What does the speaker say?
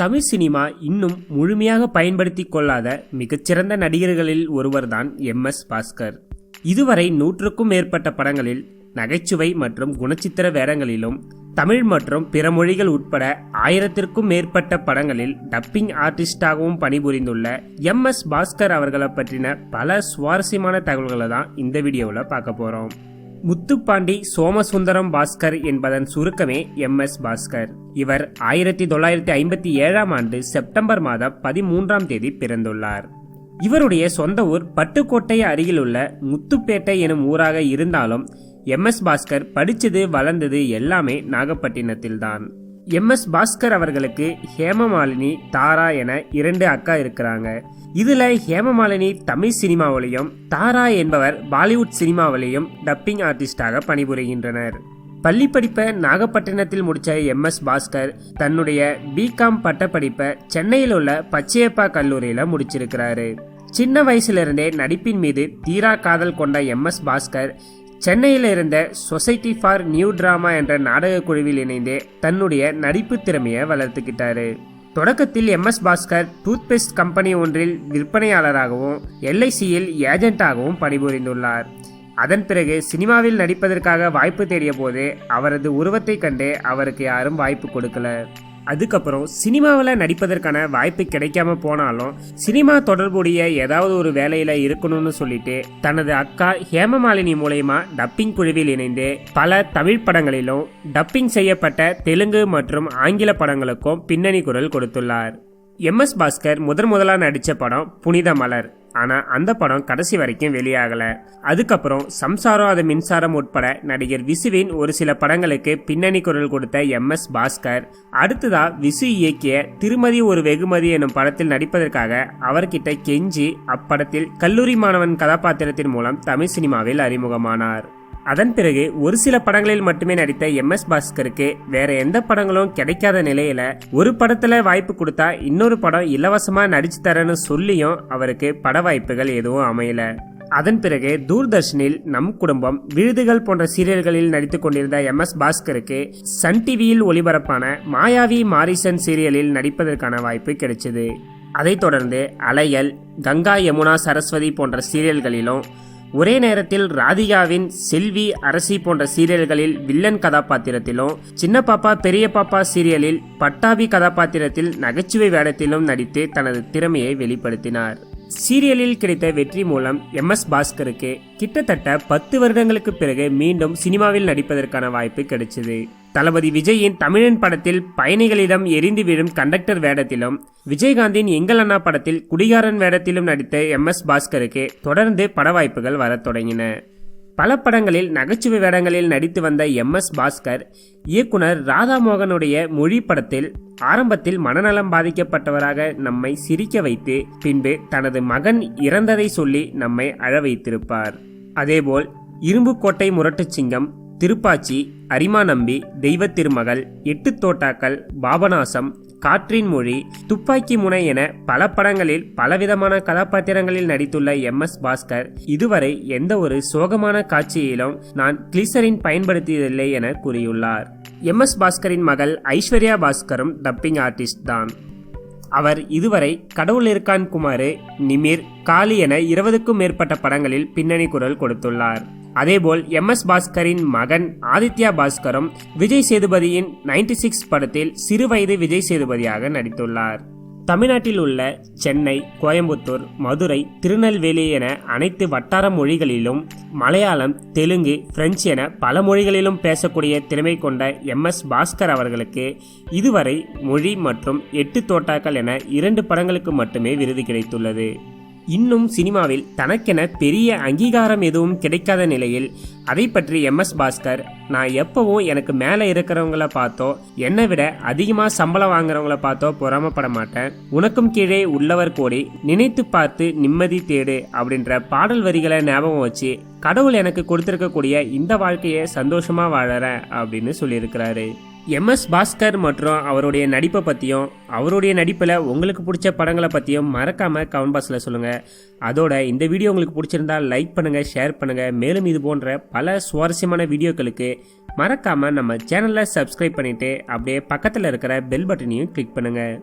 Tamil cinema இன்னும் முழுமையாக பயன்படுத்தி கொள்ளாத மிகச்சிறந்த நடிகர்களில் ஒருவர்தான் எம். எஸ். பாஸ்கர். இதுவரை நூற்றுக்கும் மேற்பட்ட படங்களில் நகைச்சுவை மற்றும் குணச்சித்திர வேடங்களிலும் தமிழ் மற்றும் பிற மொழிகள் உட்பட ஆயிரத்திற்கும் மேற்பட்ட படங்களில் டப்பிங் ஆர்டிஸ்டாகவும் பணிபுரிந்துள்ள எம். எஸ். பாஸ்கர் அவர்களை பற்றின பல சுவாரஸ்யமான தகவல்களை தான் இந்த வீடியோவில் பார்க்க போகிறோம் முத்துப்பாண்டி சோமசுந்தரம் பாஸ்கர் என்பதன் சுருக்கமே எம் எஸ் பாஸ்கர். இவர் ஆயிரத்தி தொள்ளாயிரத்தி ஐம்பத்தி ஏழாம் ஆண்டு செப்டம்பர் மாதம் பதிமூன்றாம் தேதி பிறந்துள்ளார். இவருடைய சொந்த ஊர் பட்டுக்கோட்டை அருகிலுள்ள முத்துப்பேட்டை எனும் ஊராக இருந்தாலும் எம் எஸ் பாஸ்கர் படித்தது வளர்ந்தது எல்லாமே நாகப்பட்டினத்தில்தான். எம் எஸ் பாஸ்கர் அவர்களுக்கு ஹேமமாலினி தாரா என இரண்டு அக்கா இருக்கிறாங்க. இதுல ஹேமமாலினி தமிழ் சினிமாவிலையும் தாரா என்பவர் பாலிவுட் சினிமாவிலையும் டப்பிங் ஆர்டிஸ்டாக பணிபுரிகின்றனர். பள்ளி படிப்பை நாகப்பட்டினத்தில் முடித்த எம் எஸ் பாஸ்கர் தன்னுடைய பிகாம் பட்டப்படிப்பை சென்னையில் உள்ள பச்சையப்பா கல்லூரியில் முடிச்சிருக்கிறாரு. சின்ன வயசுலேருந்தே நடிப்பின் மீது தீரா காதல் கொண்ட எம் எஸ் பாஸ்கர் சென்னையில் இருந்த சொசைட்டி ஃபார் நியூ டிராமா என்ற நாடக குழுவில் இணைந்து தன்னுடைய நடிப்பு திறமையை வளர்த்துக்கிட்டாரு. தொடக்கத்தில் M S Bhaskar toothpaste company ஒன்றில் விற்பனையாளராகவும் எல்ஐசியில் ஏஜென்ட்டாகவும் பணிபுரிந்துள்ளார். அதன் பிறகு சினிமாவில் நடிப்பதற்காக வாய்ப்பு தேடிய போது அவரது உருவத்தை கண்டு அவருக்கு யாரும் வாய்ப்பு கொடுக்கல. அதுக்கப்புறம் சினிமாவில் நடிப்பதற்கான வாய்ப்பு கிடைக்காம போனாலும் சினிமா தொடர்புடைய ஏதாவது ஒரு வேலையில் இருக்கணும்னு சொல்லிட்டு தனது அக்கா ஹேமமாலினி மூலயமா டப்பிங் குழுவில் இணைந்து பல தமிழ் படங்களிலும் டப்பிங் செய்யப்பட்ட தெலுங்கு மற்றும் ஆங்கில படங்களுக்கும் பின்னணி குரல் கொடுத்துள்ளார். எம் எஸ் பாஸ்கர் முதன் முதலாக நடித்த படம் புனித மலர். ஆனால் அந்த படம் கடைசி வரைக்கும் வெளியாகலை. அதுக்கப்புறம் சம்சாரம் அது மின்சாரம் உட்பட நடிகர் விசுவின் ஒரு சில படங்களுக்கு பின்னணி குரல் கொடுத்த எம் எஸ் பாஸ்கர். அடுத்ததா விசு இயக்கிய திருமதி ஒரு வெகுமதி எனும் படத்தில் நடிப்பதற்காக அவர்கிட்ட கெஞ்சி அப்படத்தில் கல்லூரி மாணவன் கதாபாத்திரத்தின் மூலம் தமிழ் சினிமாவில் அறிமுகமானார். அதன் பிறகு ஒரு சில படங்களில் மட்டுமே நடித்த எம் எஸ் பாஸ்கருக்கு வேற எந்த படங்களும் கிடைக்காத நிலையில ஒரு படத்துல வாய்ப்பு கொடுத்தா இன்னொரு படம் இலவசமா நடிச்சு தரேன்னு சொல்லியும் அவருக்கு பட வாய்ப்புகள் எதுவும் அமையல. அதன் பிறகு தூர்தர்ஷனில் நம் குடும்பம் விருதுகள் போன்ற சீரியல்களில் நடித்துக் கொண்டிருந்த எம் எஸ் பாஸ்கருக்கு சன் டிவியில் ஒளிபரப்பான மாயாவி மாரிசன் சீரியலில் நடிப்பதற்கான வாய்ப்பு கிடைச்சது. அதைத் தொடர்ந்து அலையல் கங்கா யமுனா சரஸ்வதி போன்ற சீரியல்களிலும் ஒரே நேரத்தில் ராதிகாவின் செல்வி அரசி போன்ற சீரியல்களில் வில்லன் கதாபாத்திரத்திலும் சின்ன பாப்பா பெரிய பாப்பா சீரியலில் பட்டாபி கதாபாத்திரத்தில் நகைச்சுவை வேடத்திலும் நடித்து தனது திறமையை வெளிப்படுத்தினார். சீரியலில் கிடைத்த வெற்றி மூலம் எம் எஸ் பாஸ்கருக்கு கிட்டத்தட்ட பத்து வருடங்களுக்கு பிறகு மீண்டும் சினிமாவில் நடிப்பதற்கான வாய்ப்பு கிடைச்சது. தளபதி விஜயின் தமிழன் படத்தில் பயணிகளிடம் எரிந்து விழும் கண்டக்டர் வேடத்திலும் விஜயகாந்தின் எங்கள் அண்ணா படத்தில் குடிகாரன் வேடத்திலும் நடித்த எம் எஸ் பாஸ்கருக்கு தொடர்ந்து பட வாய்ப்புகள் வரத் தொடங்கின. பல படங்களில் நகைச்சுவை வேடங்களில் நடித்து வந்த எம். எஸ். பாஸ்கர் இயக்குனர் ராதாமோகனுடைய மொழி படத்தில் ஆரம்பத்தில் மனநலம் பாதிக்கப்பட்டவராக நம்மை சிரிக்க வைத்து பின்பு தனது மகன் இறந்ததை சொல்லி நம்மை அழ வைத்திருப்பார். அதேபோல் இரும்புக்கோட்டை முரட்டுச்சிங்கம் திருப்பாச்சி அரிமா நம்பி தெய்வ திருமகள் எட்டு தோட்டாக்கள் பாபநாசம் காற்றின் மொழி துப்பாக்கி முனை என பல படங்களில் பலவிதமான கதாபாத்திரங்களில் நடித்துள்ள எம். எஸ். பாஸ்கர் இதுவரை எந்த ஒரு சோகமான காட்சியிலும் நான் கிளிசரின் பயன்படுத்தியதில்லை என கூறியுள்ளார். எம். எஸ். பாஸ்கரின் மகள் ஐஸ்வர்யா பாஸ்கரும் டப்பிங் ஆர்டிஸ்ட் தான். அவர் இதுவரை கடவுள் இருக்கான் குமாரு நிமிர் காளி என இருபதுக்கும் மேற்பட்ட படங்களில் பின்னணி குரல் கொடுத்துள்ளார். அதேபோல் எம் எஸ் பாஸ்கரின் மகன் ஆதித்யா பாஸ்கரும் விஜய் சேதுபதியின் நைன்டி சிக்ஸ் படத்தில் சிறுவயது விஜய் சேதுபதியாக நடித்துள்ளார். தமிழ்நாட்டில் உள்ள சென்னை கோயம்புத்தூர் மதுரை திருநெல்வேலி என அனைத்து வட்டார மொழிகளிலும் மலையாளம் தெலுங்கு பிரெஞ்சு என பல மொழிகளிலும் பேசக்கூடிய திறமை கொண்ட எம் எஸ் பாஸ்கர் அவர்களுக்கு இதுவரை மொழி மற்றும் எட்டு தோட்டாக்கள் என இரண்டு படங்களுக்கு மட்டுமே விருது கிடைத்துள்ளது. இன்னும் சினிமாவில் தனக்கென பெரிய அங்கீகாரம் எதுவும் கிடைக்காத நிலையில் அதை பற்றி எம். எஸ். பாஸ்கர் நான் எப்பவும் எனக்கு மேலே இருக்கிறவங்கள பார்த்தோ என்னை விட அதிகமாக சம்பளம் வாங்குறவங்கள பார்த்தோ பொறாமப்பட மாட்டேன். உனக்கும் கீழே உள்ளவர் கோடி நினைத்து பார்த்து நிம்மதி தேடு அப்படின்ற பாடல் வரிகளை ஞாபகம் வச்சு கடவுள் எனக்கு கொடுத்துருக்கக்கூடிய இந்த வாழ்க்கையை சந்தோஷமாக வாழறேன் அப்படின்னு சொல்லியிருக்கிறாரு. எம் எஸ் பாஸ்கர் மற்றும் அவருடைய நடிப்பை பற்றியும் அவருடைய நடிப்பில் உங்களுக்கு பிடிச்ச படங்களை பற்றியும் மறக்காமல் கமெண்ட் பாக்ஸில் சொல்லுங்கள் அதோட இந்த வீடியோ உங்களுக்கு பிடிச்சிருந்தா லைக் பண்ணுங்கள் ஷேர் பண்ணுங்கள் மேலும் இது போன்ற பல சுவாரஸ்யமான வீடியோக்களுக்கு மறக்காமல் நம்ம சேனலை சப்ஸ்கிரைப் பண்ணிவிட்டு அப்படியே பக்கத்தில் இருக்கிற பெல் பட்டனையும் கிளிக் பண்ணுங்கள்